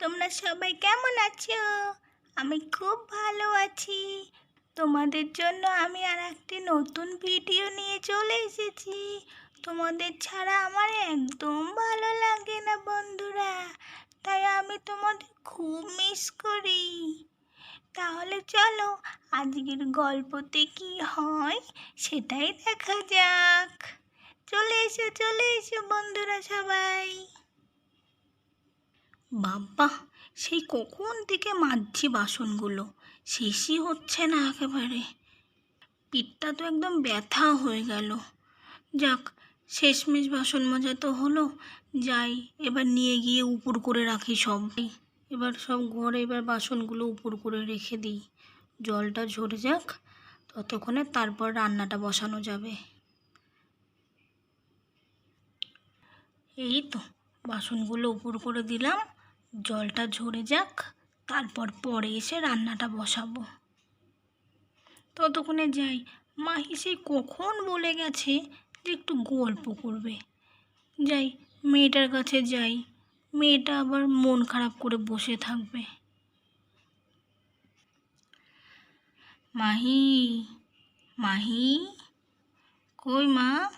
তোমরা সবাই কেমন আছো? আমি খুব ভালো আছি। তোমাদের জন্য আমি আর একটি নতুন ভিডিও নিয়ে চলে এসেছি। তোমাদের ছাড়া আমার একদম ভালো লাগে না বন্ধুরা। তাই আমি তোমাদের খুব মিস করি। তাহলে চলো, আজকের গল্পতে কি হয় সেটাই দেখা যাক। চলে এসো চলে এসো বন্ধুরা সবাই। বাবা সেই কখন থেকে মাজছি বাসনগুলো? শেষই হচ্ছে না একেবারে। পিঠটা তো একদম ব্যথা হয়ে গেল। যাক, শেষমেশ বাসন মাজা তো হলো। যাই, এবার নিয়ে গিয়ে উপর করে রাখি সব। এবার সব ঘরে এবার বাসনগুলো উপর করে রেখে দিই। জলটা ঝরে যাক, ততক্ষণে তারপর রান্নাটা বসানো যাবে। এই তো, বাসনগুলো উপর করে দিলাম। জলটা ঝরে যাক, তারপর পরে এসে রান্নাটা বসাবো। ততক্ষণে যাই। মাহি সেই কখন বলে গেছে যে একটু গল্প করবে। যাই, মেয়েটার কাছে যাই। মেয়েটা আবার মন খারাপ করে বসে থাকবে। মাহি মাহি, কই মা?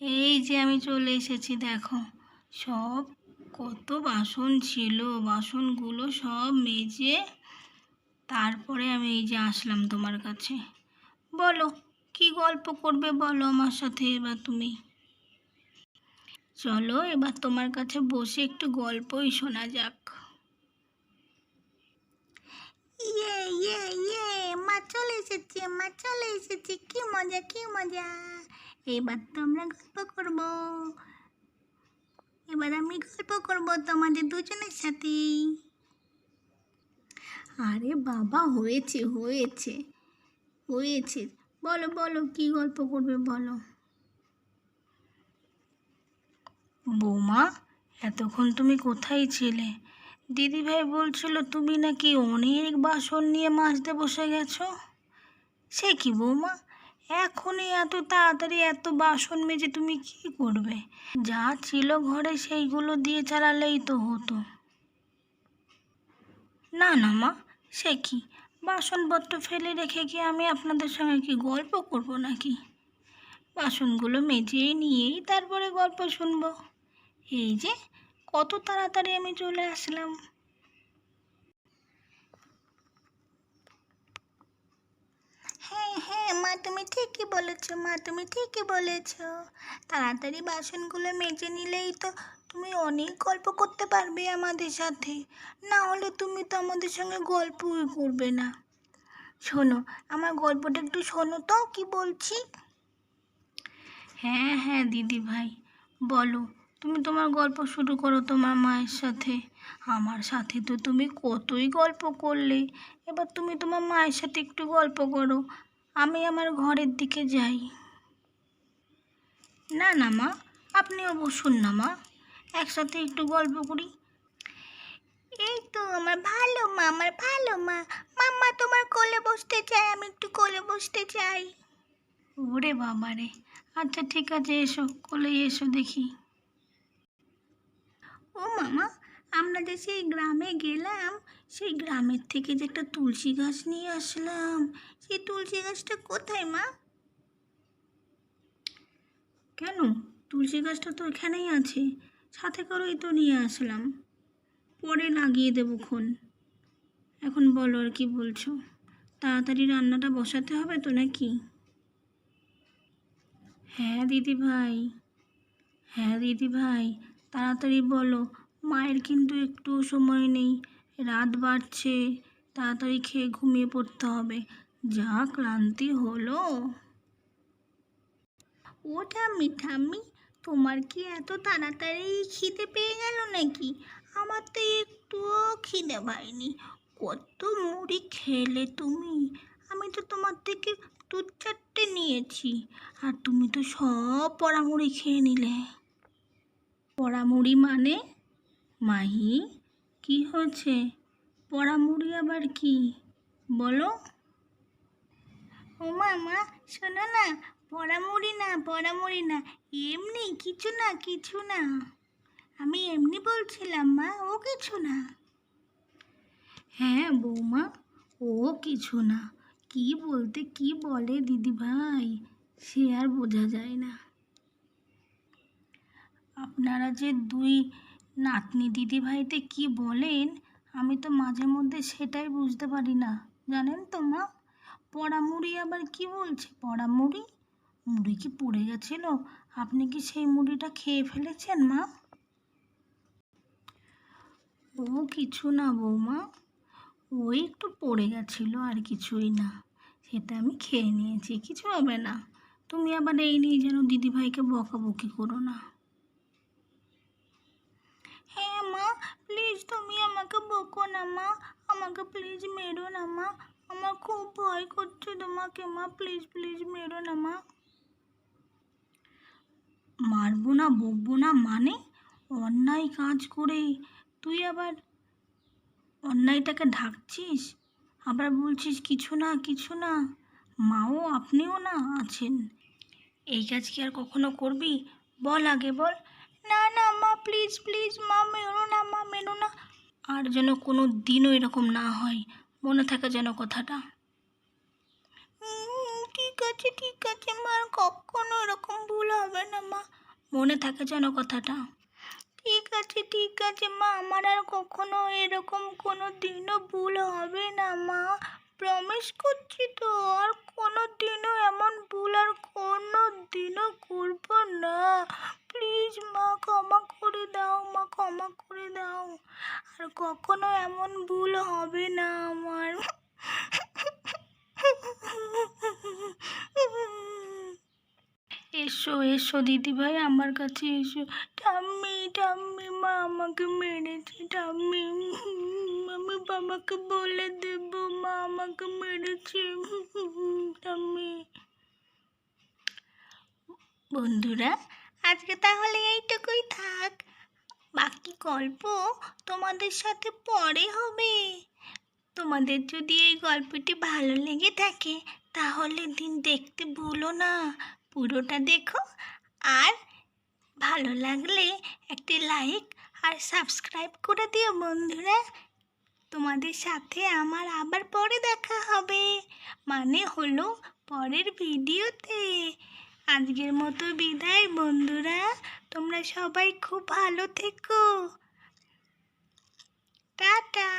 এই যে আমি চলে এসেছি, দেখো। সব কত বাসন ছিল, বাসনগুলো সব মেজে তারপরে আমি এই যে আসলাম তোমার কাছে। বলো, কি গল্প করবে বলো আমার সাথে এবার তুমি? চলো এবার তোমার কাছে বসে একটু গল্পই শোনা যাক। ইয়ে ইয়ে ইয়ে মা চলে এসেছে, মা চলে এসেছে, কি মজা কি মজা। এবার তো আমরা গল্প করব। এবার আমি গল্প করব তোমাদের দুজনের সাথেই। আরে বাবা, হয়েছে হয়েছে হয়েছে। বলো বলো, কি গল্প করবে বলো? বৌমা, এতক্ষণ তুমি কোথায় ছিলে? দিদিভাই বলছিল, তুমি নাকি অনেক বাসন নিয়ে মাজতে বসে গেছো? সে কি বৌমা? এখনই এত তাড়াতাড়ি এত বাসন মেজে তুমি কি করবে? যা ছিল ঘরে সেইগুলো দিয়ে চালালেই তো হতো। না না, মা, সে কি? বাসনপত্র ফেলে রেখে কি আমি আপনাদের সঙ্গে কি গল্প করব নাকি? বাসনগুলো মেজে নিয়েই তারপরে গল্প শুনব। এই যে, কত তাড়াতাড়ি আমি চলে আসলাম। মা, তুমি ঠিকই বলেছ, মা, তুমি ঠিকই বলেছ। তাড়াতাড়ি বাসনগুলো মেজে নিলেই তো তুমি অনেক গল্প করতে পারবে আমাদের সাথে। না হলে তুমি তো আমাদের সঙ্গে গল্পই করবে না। শোনো, আমার গল্পটা একটু শোনো তো, কি বলছি? হ্যাঁ হ্যাঁ দিদি ভাই, বলো, তুমি তোমার গল্প শুরু করো তোমার মায়ের সাথে। আমার সাথে তো তুমি কতই গল্প করলে। এবার তুমি তোমার মায়ের সাথে একটু গল্প করো। আমি আমার ঘরের দিকে যাই। না না, মা আপনিও বসুন না, মা। একসাথে একটু গল্প করি। এই তো, আমার ভালো, মা, আমার ভালো, মা। মাম্মা তোমার কোলে বসতে চাই আমি একটু কোলে বসতে চাই। ওরে বাবা রে। আচ্ছা ঠিক আছে, এসো কোলে এসো দেখি। ও, মামা আমরা যে সেই গ্রামে গেলাম, সেই গ্রামের থেকে যে একটা তুলসী গাছ নিয়ে আসলাম। সেই তুলসী গাছটা কোথায়, মা? কেন? তুলসী গাছটা তো এখানেই আছে। সাথে করেই তো নিয়ে আসলাম। পরে লাগিয়ে দেবো খন এখন বলো আর কি বলছো? তাড়াতাড়ি রান্নাটা বসাতে হবে তো নাকি? হ্যাঁ দিদি ভাই হ্যাঁ দিদি ভাই তাড়াতাড়ি বলো। মায়ের কিন্তু একটু সময় নেই। রাত বাড়ছে, তাড়াতাড়ি খেয়ে ঘুমিয়ে পড়তে হবে। যা ক্লান্তি হলো। ওটা ঠাম্মি তোমার কি এত তাড়াতাড়ি খিদে পেয়ে গেল নাকি? আমার তো একটুও খিদে পায়নি কত মুড়ি খেলে তুমি? আমি তো তোমার থেকে দু চারটে নিয়েছি। আর তুমি তো সব পড়ামুড়ি খেয়ে নিলে। পড়ামুড়ি মানে? মাহি কি হয়েছে? পড়ামুড়ি আবার কি? বলো। ও মা মামা শোনো না পড়ামুড়ি না পড়ামুড়ি না এমনি কিছু না কিছু না। আমি এমনি বলছিলাম মা ও কিছু না। হ্যাঁ বৌমা ও কিছু না। কি বলতে কি বলে দিদি ভাই সে আর বোঝা যায় না। আপনারা যে দুই নাতনি দিদি ভাইতে কি বলেন? আমি তো মাঝে মধ্যে সেটাই বুঝতে পারি না। জানেন তো মা? পড়ামুড়ি আবার কি বলছে? পড়ামুড়ি? মুড়ি কি পড়ে গেছিল? আপনি কি সেই মুড়িটা খেয়ে ফেলেছেন মা? ও কিছু না বৌমা। ওই একটু পড়ে গেছিল আর কিছুই না। সেটা আমি খেয়ে নিয়েছি, কিছু হবে না। তুমি আবার এই নিয়ে যেন দিদিভাইকে বকাবকি করো না হ্যাঁ মা প্লিজ তুমি আমাকে বকো না, মা। আমাকে প্লিজ মেরো না, মা। আমার খুব ভয় করছে তোমাকে, মা। প্লিজ প্লিজ মেরো না, মা। মারবো না, বকবো না মানে? অন্যায় কাজ করে। তুই আবার অন্যায়টাকে ঢাকছিস? আবার বলছিস কিছু না কিছু না। মাও আপনিও না আছেন। এই কাজ কি আর কখনো করবি? বল আগে বল। না না, মা প্লিজ প্লিজ মা, মেরো না, মা, মেরো না। আর যেন কোনো দিনও এরকম না হয়। মনে থাকে যেন কথাটা। ঠিক আছে ঠিক আছে, মা কখনো এরকম ভুল হবে না, মা। মনে থাকে যেন কথাটা। ঠিক আছে ঠিক আছে, মা, আমার আর কখনো এরকম কোনো দিনও ভুল হবে না, মা। প্রমিস করছি তো, আর কোনো দিনও এমন ভুল আর কোনো দিনও করব না। প্লিজ মা, ক্ষমা করে দাও মা, ক্ষমা করে দাও। আর কখনো এমন ভুল হবে না আমার। এসো এসো দিদিভাই আমার কাছে এসো। ঠাম্মি ঠাম্মি মা, আমাকে মেরেছে, ঠাম্মি। আমি বাবাকে বলে দেব, মা, আমাকে মেরেছে। ঠাম্মি। বন্ধুরা আজকে তাহলে এইটুকুই থাক। বাকি গল্প তোমাদের সাথে পরে হবে। তোমাদের যদি এই গল্পটি ভালো লেগে থাকে, তাহলে দিন দেখতে ভুলো না। পুরোটা দেখো। আর ভালো লাগলে একটি লাইক আর সাবস্ক্রাইব করে দিও বন্ধুরা। তোমাদের সাথে আমার আবার পরে দেখা হবে। মানে হলো পরের ভিডিওতে। আজকের মতো বিদায় বন্ধুরা। তোমরা সবাই খুব ভালো থেকো। টাটা।